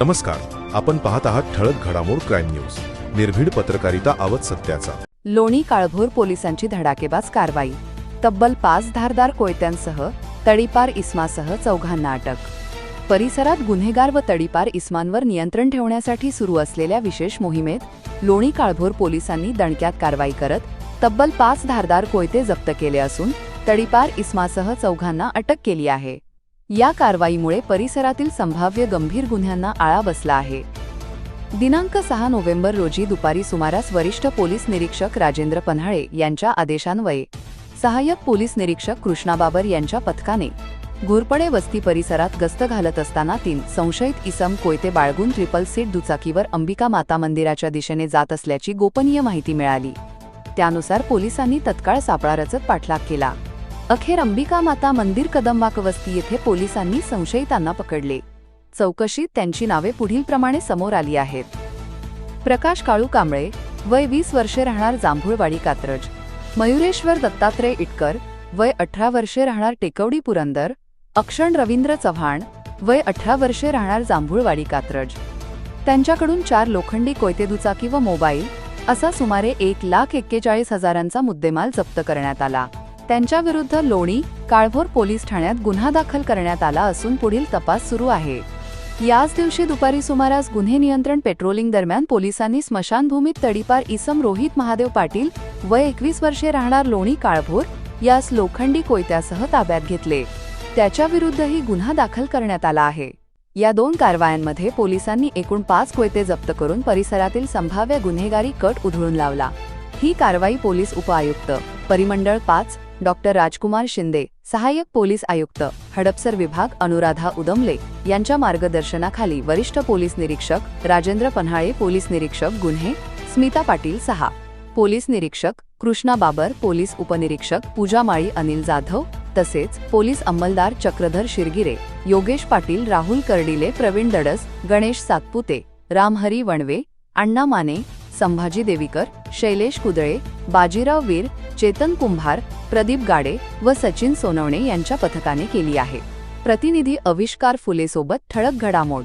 नमस्कार आपण पाहत आहात ठळक घडामोड क्राईम न्यूज. निर्भीड पत्रकारिता आवत सत्याचा. लोणी काळभोर पोलिसांची धडाकेबाज कारवाई. तब्बल पाच धारदार कोयत्यांसह तडीपार इस्मासह चौघांना अटक. परिसरात गुन्हेगार व तडीपार इस्मांवर नियंत्रण ठेवण्यासाठी सुरू असलेल्या विशेष मोहिमेत लोणी काळभोर पोलिसांनी दणक्यात कारवाई करत तब्बल पाच धारदार कोयते जप्त केले असून तडीपार इस्मासह चौघांना अटक केली आहे. या कारवाईमुळे परिसरातील संभाव्य गंभीर गुन्ह्यांना आळा बसला आहे. दिनांक सहा नोव्हेंबर रोजी दुपारी सुमारास वरिष्ठ पोलीस निरीक्षक राजेंद्र पन्हाळे यांच्या आदेशान्वये सहाय्यक पोलीस निरीक्षक कृष्णा बाबर यांच्या पथकाने घोरपडे वस्ती परिसरात गस्त घालत असताना तीन संशयित इसम कोयते बाळगून ट्रिपल सीट दुचाकीवर अंबिका माता मंदिराच्या दिशेने जात असल्याची गोपनीय माहिती मिळाली. त्यानुसार पोलिसांनी तत्काळ सापळा रचत पाठलाग केला. अखेर अंबिका माता मंदिर कदमवाक वस्ती येथे पोलिसांनी संशयितांना पकडले. चौकशीत त्यांची नावे पुढीलप्रमाणे समोर आली आहेत. प्रकाश काळू कांबळे वय वीस वर्षे राहणार जांभूळवाडी कात्रज. मयुरेश्वर दत्तात्रय इटकर वय अठरा वर्षे राहणार टेकवडी पुरंदर. अक्षण रवींद्र चव्हाण वय अठरा वर्षे राहणार जांभूळवाडी कात्रज. त्यांच्याकडून चार लोखंडी कोयते दुचाकी व मोबाईल असा सुमारे एक लाख एक्केचाळीस हजारांचा मुद्देमाल जप्त करण्यात आला. त्यांच्याविरुद्ध लोणी काळभोर पोलीस ठाण्यात गुन्हा दाखल करण्यात आला असून पुढील तपास सुरू आहे. याच दिवशी दुपारी सुमारास गुन्हे नियंत्रण पेट्रोलिंग दरम्यान पोलिसांनी स्मशानभूमीत तडीपार इसम रोहित महादेव पाटील वय एकवीस वर्षे राहणार लोणी काळभोर यास लोखंडी कोयत्यासह ताब्यात घेतले. त्याच्याविरुद्धही गुन्हा दाखल करण्यात आला आहे. या दोन कारवायांमध्ये पोलिसांनी एकूण पाच कोयते जप्त करून परिसरातील संभाव्य गुन्हेगारी कट उधळून लावला. ही कारवाई पोलीस उपआयुक्त परिमंडळ पाच डॉक्टर राजकुमार शिंदे सहाय्यक पोलीस आयुक्त हडपसर विभाग अनुराधा उदमले यांच्या मार्गदर्शनाखाली वरिष्ठ पोलीस निरीक्षक राजेंद्र पन्हाळे पोलीस निरीक्षक गुन्हे स्मिता पाटील सहा पोलीस निरीक्षक कृष्णा बाबर पोलीस उपनिरीक्षक पूजा माळी अनिल जाधव तसेच पोलीस अंमलदार चक्रधर शिरगिरे योगेश पाटील राहुल कर्डिले प्रवीण दडस गणेश सातपुते रामहरी वणवे अण्णा माने संभाजी देवीकर शैलेश कुदळे बाजीराव वीर चेतन कुंभार प्रदीप गाडे व सचिन सोनवणे यांच्या पथकाने केली आहे. प्रतिनिधी अविष्कार फुलेसोबत ठळक घडामोड.